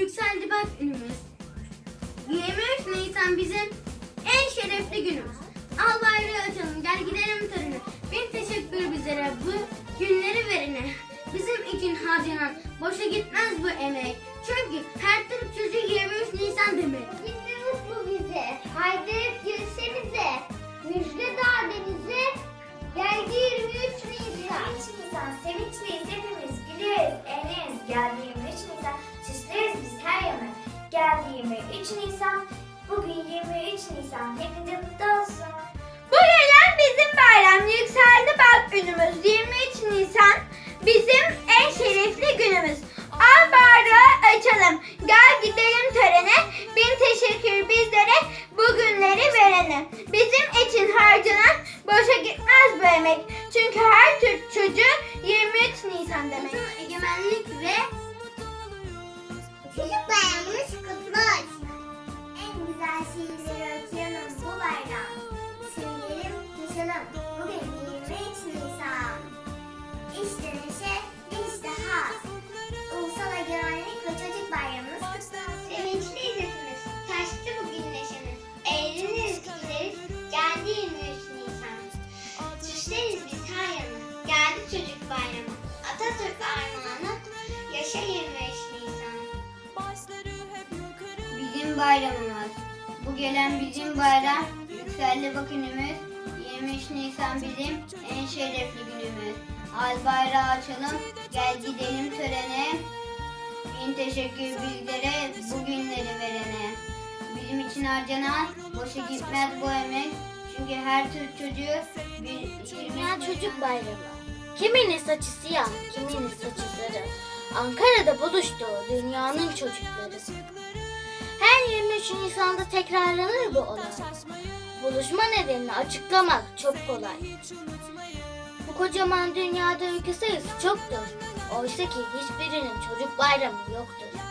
Yükseldi bak ünümüz. 23 Nisan bizim en şerefli günümüz. Al bayrağı açalım gel gidelim törene. Bir teşekkür bizlere bu günleri verene. Bizim için harcanan boşa gitmez bu emek. Çünkü her Nisan bugün 23 Nisan hepinize kutlu olsun. Bu gelen bizim bayram, yükseldi bak günümüz. 23 Nisan bizim en şerefli günümüz. Al bayrağı açalım, gel gidelim törene. Bin teşekkür bizlere bu günleri verene. Bizim için harcanan boşa gitmez bu emek. Çünkü her Türk çocuğu 23 Nisan demek. Egemenlik ve Süsleriz biz her yanı. Geldi Çocuk Bayramı. Atatürk armağanı. Yaşa 23 Nisan. bizim bayramımız. Bu gelen bizim bayram. Yükseldi bak ünümüz. 23 Nisan bizim en şerefli günümüz. Al bayrağı açalım, gel gidelim törene. Bin teşekkür bizlere, bu günleri verene. Bizim için harcanan boşa gitmez bu emek. Çünkü her Türk çocuğu bir Dünya Çocuk Bayramı. Kiminin saçı siyah, kiminin saçı sarı. Ankara'da buluştu dünyanın çocukları. Her 23 Nisan'da tekrarlanır bu olay. Buluşma nedenini açıklamak çok kolay. Bu kocaman dünyada ülke sayısı çoktur. Oysa ki hiçbirinin çocuk bayramı yoktur.